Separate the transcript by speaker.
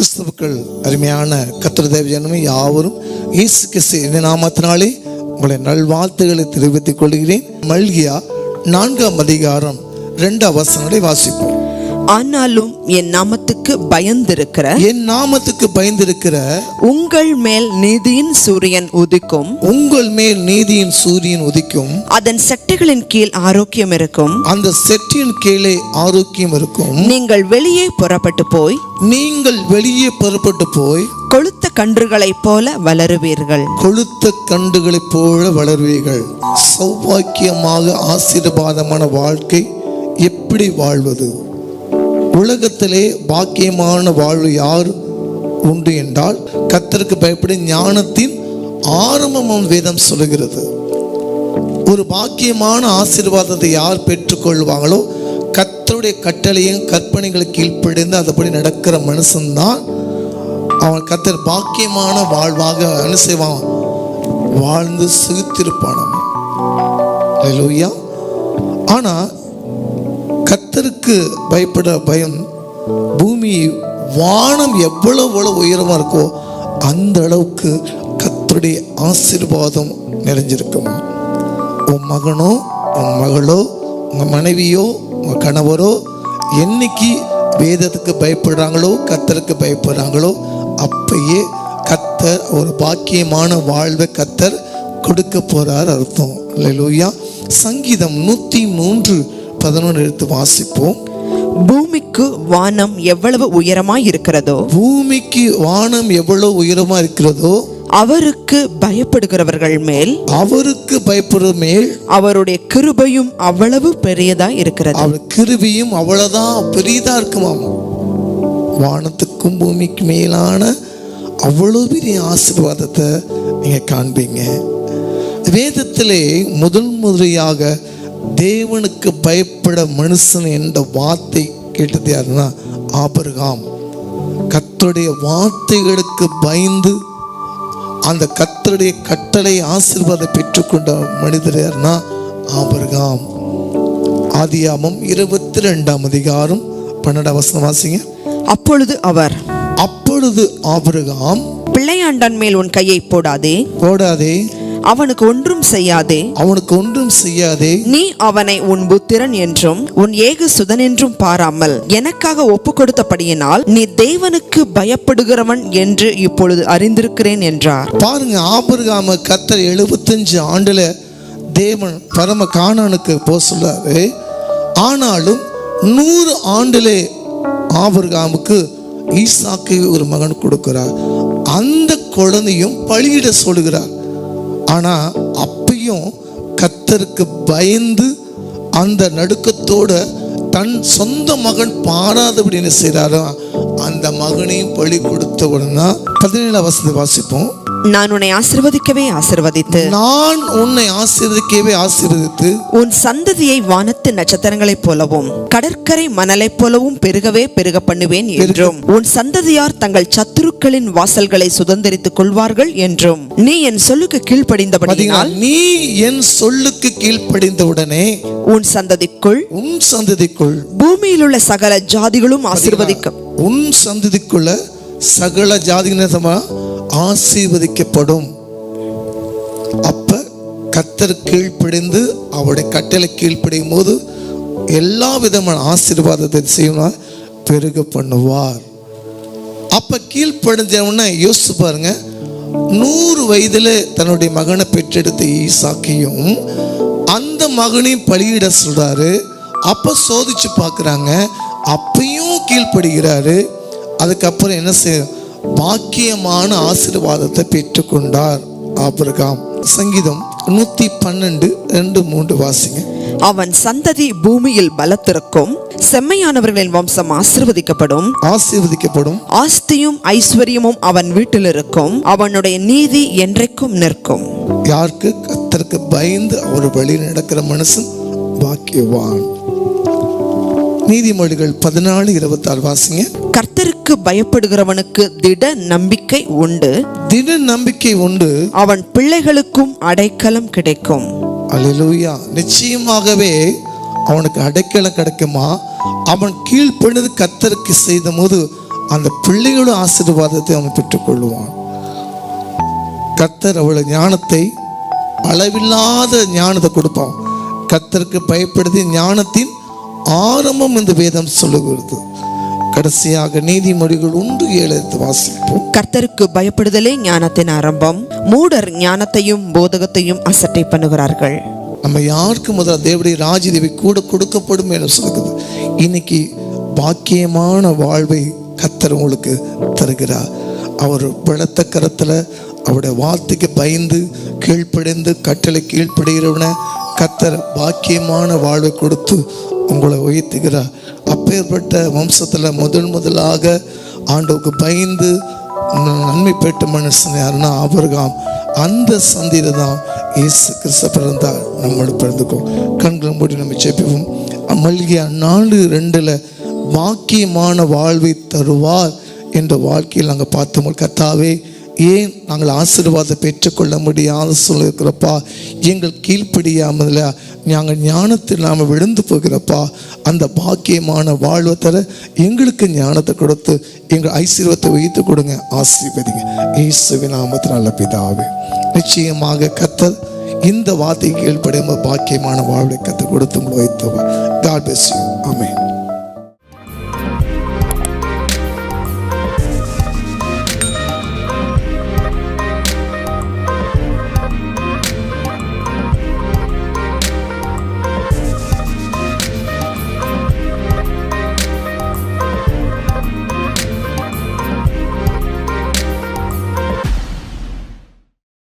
Speaker 1: கிறிஸ்துவுக்கள் அருமையான கத்திர தேவஜனமே யாவரும் இயேசு கிறிஸ்து இந்த நாமத்தினாலே உங்களை நல்வாழ்த்துக்களை தெரிவித்துக் கொள்கிறேன். மல்கியா நான்காம் அதிகாரம் ரெண்டு அவசரங்களை வாசிப்போம்.
Speaker 2: ஆனாலும் என் நாமத்துக்கு பயந்திருக்கிற
Speaker 1: என் நாமத்துக்கு பயந்திருக்கிற
Speaker 2: உங்கள் மேல் நீதியின் சூரியன் உதிக்கும்.
Speaker 1: உங்கள் மேல் நீதியின் சூரியன் உதிக்கும்.
Speaker 2: அதன் செட்டைகளின் கீழ் ஆரோக்கியம் இருக்கும்.
Speaker 1: அந்த செட்டின் கீழே ஆரோக்கியம் இருக்கும்.
Speaker 2: நீங்கள் வெளியே புறப்பட்டு போய்
Speaker 1: நீங்கள் வெளியே புறப்பட்டு போய்
Speaker 2: கொளுத்த கன்றுகளைப் போல வளருவீர்கள்.
Speaker 1: கொளுத்த கண்டுகளைப் போல வளர்வீர்கள். சௌபாக்கியமாக ஆசீர்வாதமான வாழ்க்கை எப்படி வாழ்வது? உலகத்திலே பாக்கியமான வாழ்வு யார் உண்டு என்றால் கத்தருக்கு பயப்படி ஞானத்தின் ஆரம்பமும் வேதம் சொல்லுகிறது. ஒரு பாக்கியமான ஆசீர்வாதத்தை யார் பெற்றுக்கொள்வாங்களோ கத்தருடைய கட்டளையும் கற்பனைகளுக்கு கீழ்ப்படைந்து அதுபடி நடக்கிற மனுஷன்தான் அவன். கத்தர் பாக்கியமான வாழ்வாக அனுசைவான் வாழ்ந்து சுகித்திருப்பான் ஆனால் ஆனா பயப்பட பயம்? பூமி வானம் எவ்வளவு எவ்வளவு உயரமா இருக்கோ அந்த அளவுக்கு கத்தருடைய ஆசீர்வாதம் நிறைஞ்சிருக்குமா. உன் மகனோ உன் மகளோ உங்க மனைவியோ உங்க கணவரோ என்னைக்கு வேதத்துக்கு பயப்படுறாங்களோ கத்தருக்கு பயப்படுறாங்களோ அப்பயே கத்தர் ஒரு பாக்கியமான வாழ்வை கத்தர் கொடுக்க போறார் அர்த்தம். இல்லை லூயா சங்கீதம் நூத்தி மூன்று பதினொன்று எடுத்து வாசிப்போம்.
Speaker 2: பூமிக்கு வானம் எவ்வளவு உயரமாய் இருக்கிறதோ
Speaker 1: பூமிக்கு வானம் எவ்வளவு உயரமா இருக்கிறதோ
Speaker 2: அவருக்கு பயப்படுகிறவர்கள் மேல்
Speaker 1: அவருக்கு பயப்படுற மேல்
Speaker 2: அவருடைய கிருபையும் அவ்வளவு பெரியதாய் இருக்கிறது.
Speaker 1: அவர் கிருபியும் அவ்வளவுதான் பெரியதா இருக்குமாம். வானத்துக்கும் பூமிக்கு மேலான அவ்வளோ பெரிய ஆசீர்வாதத்தை நீங்க காண்பீங்க. வேதத்திலே முதல் முறையாக தேவனுக்கு பயப்பட மனுஷன் என்ற வார்த்தை கேட்டது யாருன்னா ஆபரகாம். கர்த்தருடைய வார்த்தைகளுக்கு பயந்து அந்த கர்த்தருடைய கட்டளை ஆசீர்வாதம் பெற்றுக்கொண்ட மனிதர் யாருன்னா ஆபரகாம். ஆதியாமம் இருபத்தி ரெண்டாம் அதிகாரம் பன்னெண்டாம் வசனம் வாசிங்க.
Speaker 2: அப்பொழுது அவர்
Speaker 1: அப்பொழுது ஆபிரகாம்
Speaker 2: பிள்ளையாண்டான் மேல் உன் கையை போடாதே.
Speaker 1: போடாதே.
Speaker 2: அவனுக்கு ஒன்றும் செய்யாதே.
Speaker 1: அவனுக்கு ஒன்றும் செய்யாதே.
Speaker 2: நீ அவனை உன் புத்திரன் என்றும் உன் ஏக சுதன் என்றும் பாராமல் எனக்காக ஒப்பு கொடுத்தபடியினால் நீ தேவனுக்கு பயப்படுகிறவன் என்று இப்பொழுது அறிந்திருக்கிறேன் என்றார்.
Speaker 1: பாருங்க ஆபிரகாம கத்தர் எழுபத்தஞ்சு ஆண்டுல தேவன் பரம கானானுக்கு போக சொல்லாரு. ஆனாலும் நூறு ஆண்டுலே ஆபிரகாமுக்கு ஈசாக்கு ஒரு மகன் கொடுக்கிறார். அந்த குழந்தையும் பலியிட சொல்லுகிறார். ஆனால் அப்பையும் கத்தருக்கு பயந்து அந்த நடுக்கத்தோட தன் சொந்த மகன் பாராதபடி என்ன செய்கிறாரோ அந்த மகனையும் பழி கொடுத்த உடனே பதினேழாம் வசதி வாசிப்போம்.
Speaker 2: நான் உன்னை ஆசிர்வதிக்கவே ஆசிர்வதித்து
Speaker 1: நான் உன்னை ஆசீர்வதிக்கவே ஆசீர்வதித்து
Speaker 2: உன் சந்ததியை வானத்து நட்சத்திரங்களைப் போலவும் கடற்கரை மணலைப் போலவும் பெருகவே பெருக பண்ணுவேன் என்றும் உன் சந்ததியார் தங்கள் சத்துருக்களின் வாசல்களை சுதந்திரித்துக் கொள்வார்கள் என்றும் நீ என் சொல்லுக்கு
Speaker 1: பாத்தீங்களா?
Speaker 2: கீழ்ப்படிந்தபடியினால்
Speaker 1: நீ என் சொல்லுக்கு கீழ்ப்படிந்த உடனே
Speaker 2: உன் சந்ததிக்குள்
Speaker 1: உன் சந்ததிக்குள்
Speaker 2: பூமியில் உள்ள சகல ஜாதிகளும் ஆசீர்வதிக்க
Speaker 1: உன் சந்ததிக்குள்ள சகல ஜாதியினமா ஆசீர்வதிக்கப்படும். அப்ப கத்தர் கீழ்ப்படிந்து அவருடைய கட்டளை கீழ்ப்படியும் போது எல்லா விதமான ஆசீர்வாதத்தை செய்யணும் பெருக பண்ணுவார். அப்ப கீழ்ப்படைஞ்சவன யோசிச்சு பாருங்க நூறு வயதுல தன்னுடைய மகனை பெற்றெடுத்த ஈசாக்கியும் அந்த மகனையும் பலியிட சொல்றாரு. அப்ப சோதிச்சு பார்க்குறாங்க அப்பையும் கீழ்ப்படுகிறாரு. அதுக்கப்புறம் என்ன செய்ய பாக்கியமான ஆசீர்வாதத்தை பெற்றுக்கொண்டார் ஆபிரகாம். சங்கீதம் நூத்தி பன்னெண்டு ரெண்டு மூன்று வாசிங்க.
Speaker 2: அவன் சந்ததி பூமியில் பலத்திருக்கும் செம்மையானவர்களின் வம்சம் ஆசிர்வதிக்கப்படும்.
Speaker 1: ஆசீர்வதிக்கப்படும்.
Speaker 2: ஆஸ்தியும் ஐஸ்வர்யமும் அவன் வீட்டில் இருக்கும் அவனுடைய நீதி என்றைக்கும் நிற்கும்.
Speaker 1: யாருக்கு? கத்தருக்கு பயந்து அவர் வழி நடக்கிற மனுஷன் பாக்கியவான். நீதிமொழிகள் பதினாலு இருபத்தாறு வாசிங்க.
Speaker 2: கர்த்தருக்கு பயப்படுகிறவனுக்கு திட நம்பிக்கை உண்டு.
Speaker 1: திட நம்பிக்கை உண்டு.
Speaker 2: அவன் பிள்ளைகளுக்கும் அடைக்கலம் கிடைக்கும்.
Speaker 1: அல்லேலூயா. நிச்சயமாகவே அவனுக்கு அடைக்கலம் கிடைக்குமா? அவன் கீழ்ப்படிந்து கத்தருக்கு செய்த போது அந்த பிள்ளைகளோட ஆசீர்வாதத்தை அவன் பெற்றுக்கொள்வான். கர்த்தர் அவளை ஞானத்தை அளவில்லாத ஞானத்தை கொடுப்பான். கர்த்தருக்கு பயப்படுத்தி ஞானத்தின் ஆரம்பம் இந்த வேதம் சொல்லுகிறது. கடைசியாக நீதிமொழிகள் ஒன்று ஏழு வாசிப்போம்.
Speaker 2: கர்த்தருக்கு பயப்படுதலே ஞானத்தின் ஆரம்பம். மூடர் ஞானத்தையும் போதகத்தையும் அசட்டை பண்ணுகிறார்கள்.
Speaker 1: நம்ம யாருக்கு முதல்ல தேவடைய ராஜதேவி கூட கொடுக்கப்படும் என்று சொல்லுகிறது. இன்னைக்கு பாக்கியமான வாழ்வை கத்தர் உங்களுக்கு தருகிறார். அவர் பலத்த கரத்தில் அவருடைய வார்த்தைக்கு பயந்து கீழ்ப்படைந்து கட்டளை கீழ்ப்படுகிறவனை கத்தர் பாக்கியமான வாழ்வை கொடுத்து உங்களை உயர்த்துகிறார். அப்பேற்பட்ட வம்சத்தில் முதன் முதலாக ஆண்டவுக்கு பயந்து நன்மை பெற்ற மனுஷன் யாருன்னா அவர்காம் அந்த சந்தியில தான் இயேசு கிறிஸ்த பிறந்தார். நம்மளோட பிறந்துக்கும் கண்களை மூடி நம்ம செப்பிவோம் மல்கியா நாலு ரெண்டில் பாக்கியமான வாழ்வை தருவார் என்ற வாழ்க்கையில் நாங்கள் பார்த்தோம். கத்தாவே ஏன் நாங்கள் ஆசீர்வாதம் பெற்றுக்கொள்ள முடியாத சொல்லியிருக்கிறப்பா எங்கள் கீழ்ப்படியாமல் நாங்கள் ஞானத்தில் நாம் விழுந்து போகிறப்பா? அந்த பாக்கியமான வாழ்வை தர எங்களுக்கு ஞானத்தை கொடுத்து எங்கள் ஐஸ்வர்யத்தை வைத்து கொடுங்க ஆசீர்வதிங்க. இயேசுவின் நாமத்தில் நல்ல பிதாவே நிச்சயமாக கத்தர் இந்த வார்த்தை கீழ்ப்படையும் பாக்கியமான வாழ்வை கற்றுக் கொடுத்து உங்களை வைத்தவர். God bless you amen